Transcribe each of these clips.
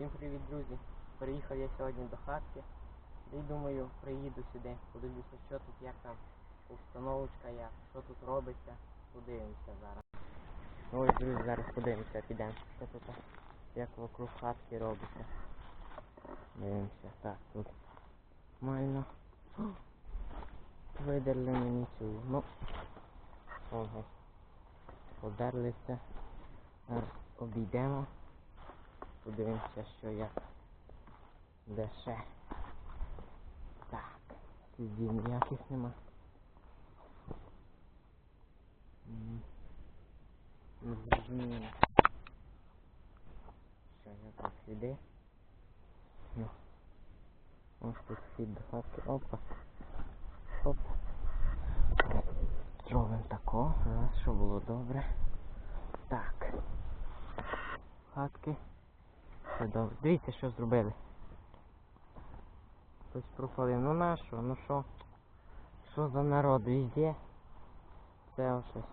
Всім привіт, друзі! Приїхав я сьогодні до хатки. І думаю, приїду сюди, подивлюся, що тут, як там установочка, як, що тут робиться. Подивимося зараз. Ну ось, друзі, зараз подивимося, підемо. Що тут, як вокруг хатки робиться. Дивимося, так, тут нормально. О, Видерли мені цю, ну, ого, подерлися. Обійдемо. Подивимося, що як. Де ще. Так. Слідів ніяких нема. Зрозуміло. Що, як тут сліди? Ну. Ось тут слід до хатки. Опа. Оп. Зробимо тако, раз, щоб було добре. Так. Хатки. Все добре. Дивіться, що зробили. Хтось пропалив. Ну на що? Ну що? Що за народ? Везде. Це ось щось.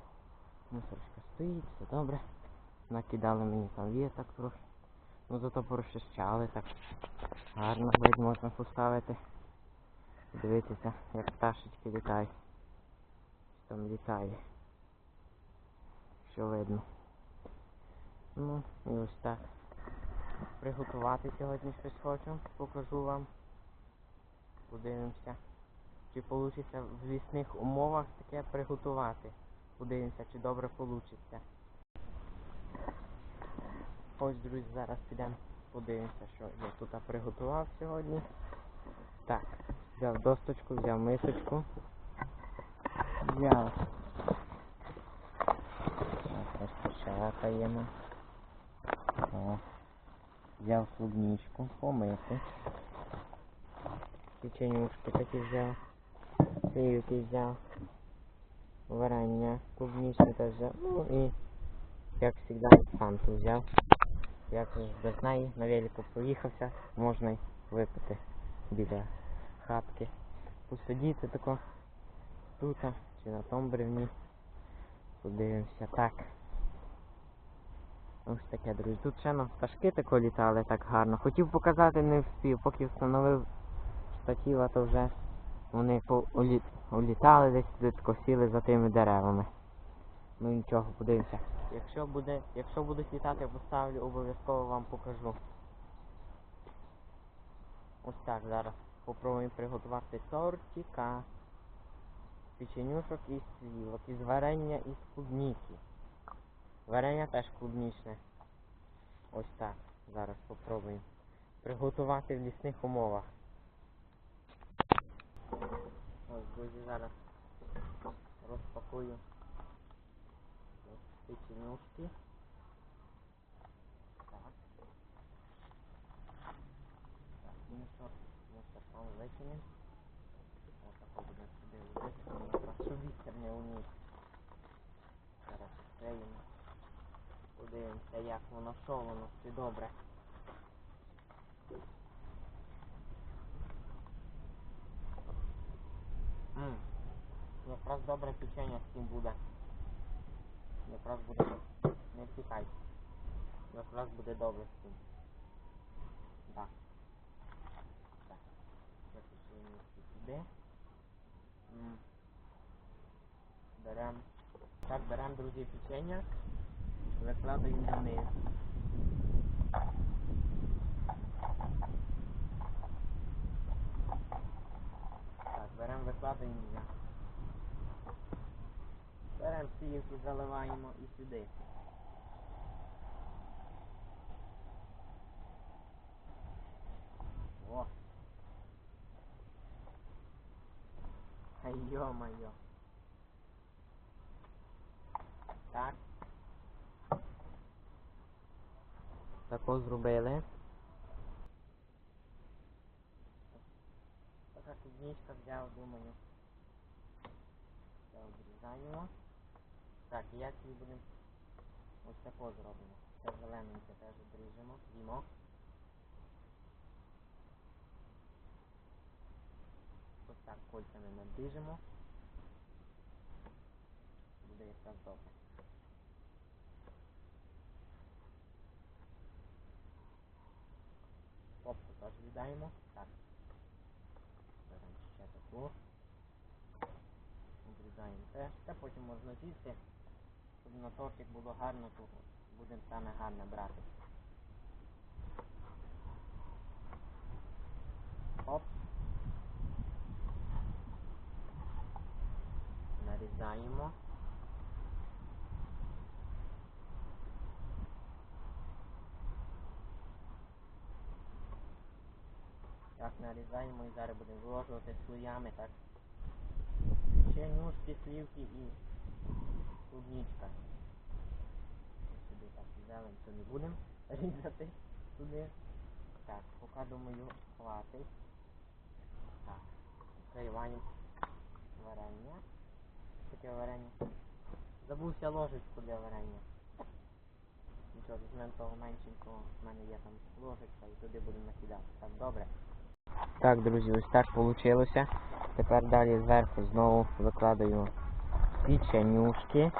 Мусорочка стоїть, все добре. Накидали мені там віток трохи. Ну зато порозчищали так. Гарно видно можна поставити. Дивитися, як пташечки літають. Там літає. Що видно. Ну, і ось так. Приготувати сьогодні щось хочу, покажу вам. Подивимося. Чи вийде в лісних умовах таке приготувати. Подивимося, чи добре вийде. Ось, друзі, зараз підемо подивимося, що я тут приготував сьогодні. Так, взяв досточку, взяв мисочку. Взяв. Так, розпочатаємо. О. Взяв клубничку, помити. Печенюшки такі взяв. Сливки взяв. Варення клубничне теж взяв. Ну і, як завжди, фанту взяв. Як без неї на велику проїхався, можна й випити біля хатки. Посидіти тако тут чи на тому бревні. Подивимося так. Ось таке, друзі. Тут ще на пташки тако літали так гарно. Хотів показати, не встиг, поки встановив штатіва, то вже вони по улітали десь туди тако сіли за тими деревами. Ну нічого, подивимося. Якщо буде, якщо будуть літати, поставлю, обов'язково вам покажу. Ось так зараз попробуємо приготувати тортика. Печенюшок із слівок, із варення із клубніки. Варення теж клубнічне. Ось так. Зараз попробуємо. Приготувати в лісних умовах. Ось, друзі, зараз розпакую ось печенюшки. Так. Так, мусор, мусор там викинемо. Ось так будемо сюди лежити. Зараз відкриємо. Подивимося, як воно, що воно, чи добре. Ммм, якраз добре печення з цим буде. Якраз буде. Не втікай. Якраз буде добре з цим. Так. Так. Печення сюди. М. Берем. Так, берем, друзі, печення. Викладаємо вниз. Так, беремо, викладаємо вниз. Беремо сіївки, заливаємо і сюди. О! Ай, йо-моє. Так. Тако зробили. Така клубничка взяв, думаю. Це обрізаємо. Так, і як її будемо ось тако зробимо. Це зелененьке теж обріжемо. З'їмо. Ось так кольцями надріжемо. Буде якраз добре. Теж віддаємо. Так. Беремо ще таку. Обрізаємо теж. Та потім можна з'їсти. Щоб на тортик було гарно, то будемо саме гарне брати. Оп. Нарізаємо. Так, нарізаємо і зараз будемо виложувати слоями, так. Печенюшки, слівки і клубничка. Сюди так зелень, то не будемо різати туди. Так, поки думаю, хватить. Так, відкриваємо варення. Таке варення. Забувся ложечку для варення. Нічого, візьмемо того меншенького, в мене є там ложечка і туди будемо накидати. Так, добре. Так, друзі, ось так вийшло. Тепер далі зверху знову викладаю печенюшки.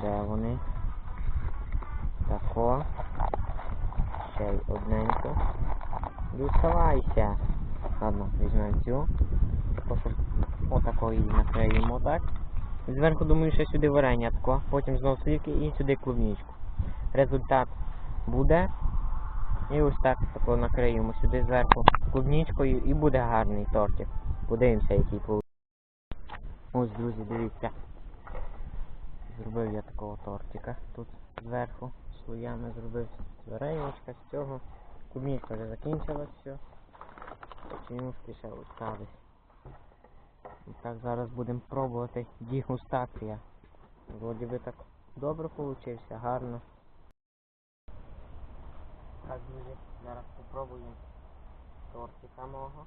Де вони? Тако. Ще й одненьку. Доставайся. Ладно, візьмемо цю. Тако, отако її накриємо так. Зверху думаю, ще сюди варення тако. Потім знову слівки і сюди клубничку. Результат буде. І ось так тако накриємо сюди зверху клубничкою і буде гарний тортик. Подивимося, який вийде. Ось, друзі, дивіться. Зробив я такого тортика тут зверху. Слоями зробив з з цього. Клубничка вже закінчилась все. Чинушки ще остались. І так зараз будемо пробувати дегустація. Вроді би так добре получився, гарно. Так, друзі, зараз попробуємо тортика мого.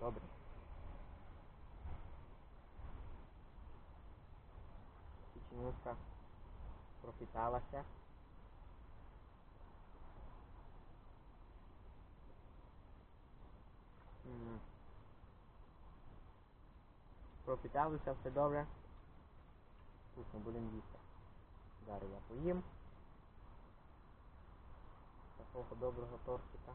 Добре. Печенюшка пропиталася. Пропиталося, все добре. Ми будемо їсти. Зараз я поїм. Такого доброго тортика.